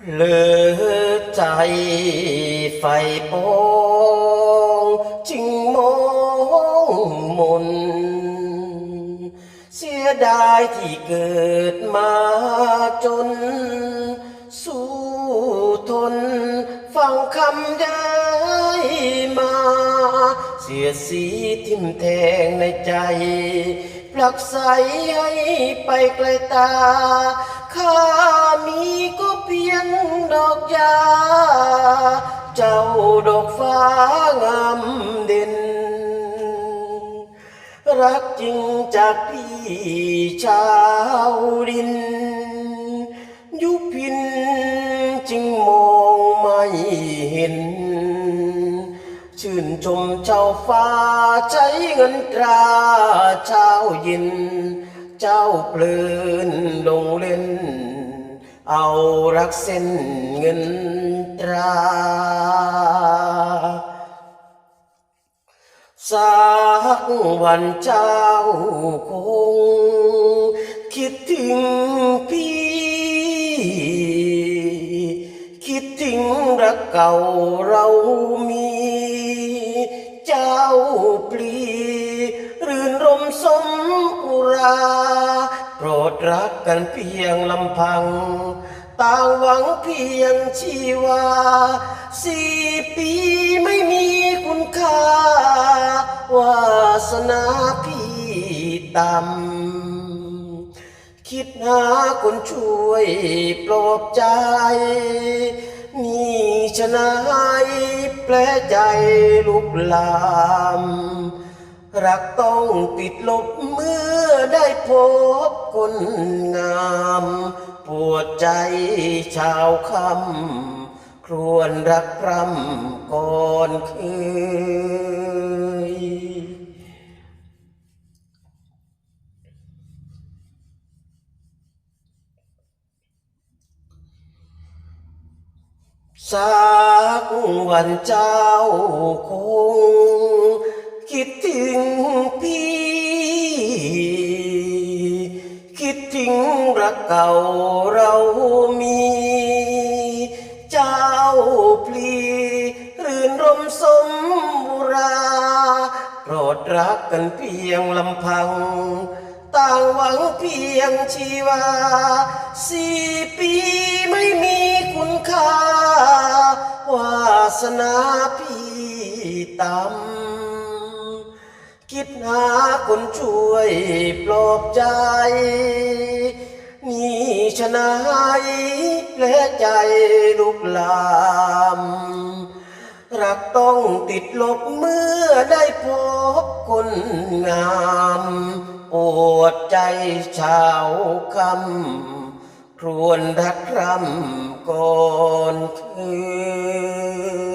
เพลิดใจไฟปองจึงมองมน เสียดายที่เกิดมาจน สู้ทน ฟังคำย้ายมา เสียสีทิมแทงในใจผลักใสให้ไปไกลตา ข้ามีก็เพียงดอกยา เจ้าดอกฟ้างามเด่น รักจริงจากพี่ชาวดิน ยุพินจึงมองไม่เห็น ชื่นชมชาวฟ้าใจเงินตราเช้าเย็น เจ้าเพลินลงเล่น เอารักเส้นเงินตรา สักวันเจ้าคง คิดถึงพี่ คิดถึงรักเก่าเรามี เจ้าปลี รักกันเพียงลำพัง ต่างหวังเพียงชีวา สี่ปีไม่มีคุณค่า วาสนาพี่ต่ำคิดหาคนช่วยปลอบใจ นี่ชะนายแปลใจลุกลาม รักต้องติดลบเมื่อได้พบคนงาม ปวดใจชาวคำครวญรักพร่ำก่อนเคยสักวันเจ้าคงคิดถึง รักเก่าเรามี เจ้าพลีรื่นรมสมราโปรดรักกันเพียงลำพัง ต่างหวังเพียงชีวา สี่ปีไม่มีคุณค่า วาสนาพี่ต่ำคิดหาคนช่วยปลอบใจ นายและใจลุกลาม รักต้องติดลบเมื่อได้พบคนงามปวดใจชาวคำครวญรักคร่ำก่อนคืน